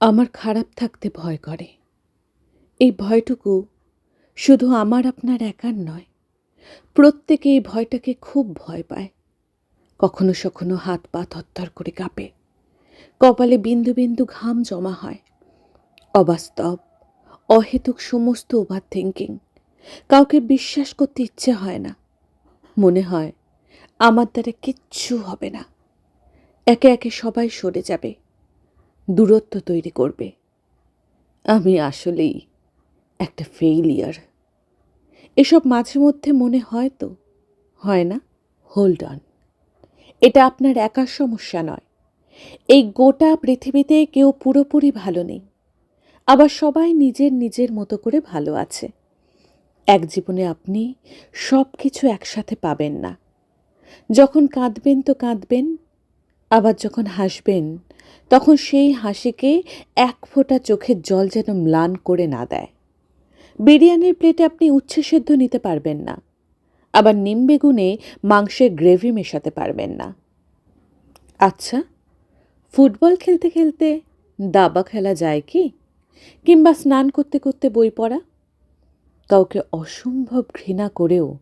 আমার খারাপ থাকতে ভয় করে। এই ভয়টুকু শুধু আমার আপনার একার নয়, প্রত্যেকে এই ভয়টাকে খুব ভয় পায়। কখনো সখনো হাত পা থরথর করে কাঁপে, কপালে বিন্দু বিন্দু ঘাম জমা হয়। অবাস্তব, অহেতুক সমস্ত ওভার থিঙ্কিং কাউকে বিশ্বাস করতে ইচ্ছে হয় না। মনে হয় আমার দ্বারা কিচ্ছু হবে না। একে একে সবাই সরে যাবে। দূরত্ব তৈরি করবে। আমি আসলেই একটা ফেইলিয়ার এসব মাঝে মধ্যে মনে হয় তো? হয় না? হোল্ড অন এটা আপনার একার সমস্যা নয়। এই গোটা পৃথিবীতে কেউ পুরোপুরি ভালো নেই। আবার সবাই নিজের নিজের মতো করে ভালো আছে। এক জীবনে আপনি সব কিছু একসাথে পাবেন না। যখন কাঁদবেন তো কাঁদবেন, আবার যখন হাসবেন তখন সেই হাসিকে এক ফোঁটা চোখের জল যেন ম্লান করে না দেয়। বিরিয়ানির প্লেটে আপনি উচ্ছে সেদ্ধ নিতে পারবেন না। আবার নিম বেগুনে মাংসের গ্রেভি মেশাতে পারবেন না। আচ্ছা ফুটবল খেলতে খেলতে দাবা খেলা যায় কি? কিংবা স্নান করতে করতে বই পড়া? কাউকে অসম্ভব ঘৃণা করেও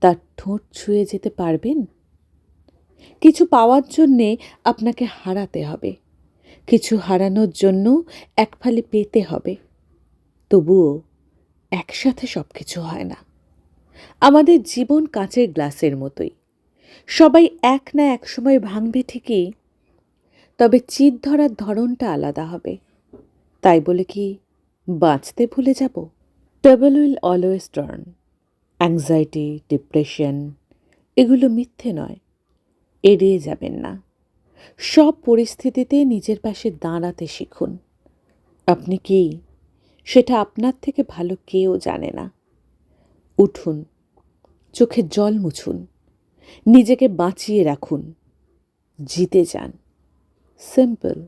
তার ঠোঁট ছুঁয়ে যেতে পারবেন? কিছু পাওয়ার জন্যে আপনাকে হারাতে হবে। কিছু হারানোর জন্য এক ফালি পেতে হবে। তবুও একসাথে সব কিছু হয় না। আমাদের জীবন কাঁচের গ্লাসের মতোই। সবাই এক না এক সময় ভাঙবে ঠিকই, তবে চিত ধরার ধরনটা আলাদা হবে। তাই বলে কি বাঁচতে ভুলে যাব? Table will always turn anxiety depression এগুলো মিথ্যে নয়। এড়িয়ে যাবেন না। সব পরিস্থিতিতে নিজের পাশে দাঁড়াতে শিখুন। আপনি কি? সেটা আপনার থেকে ভালো কেউ জানে না। উঠুন, চোখে জল মুছুন, নিজেকে বাঁচিয়ে রাখুন। জিতে যান। সিম্পল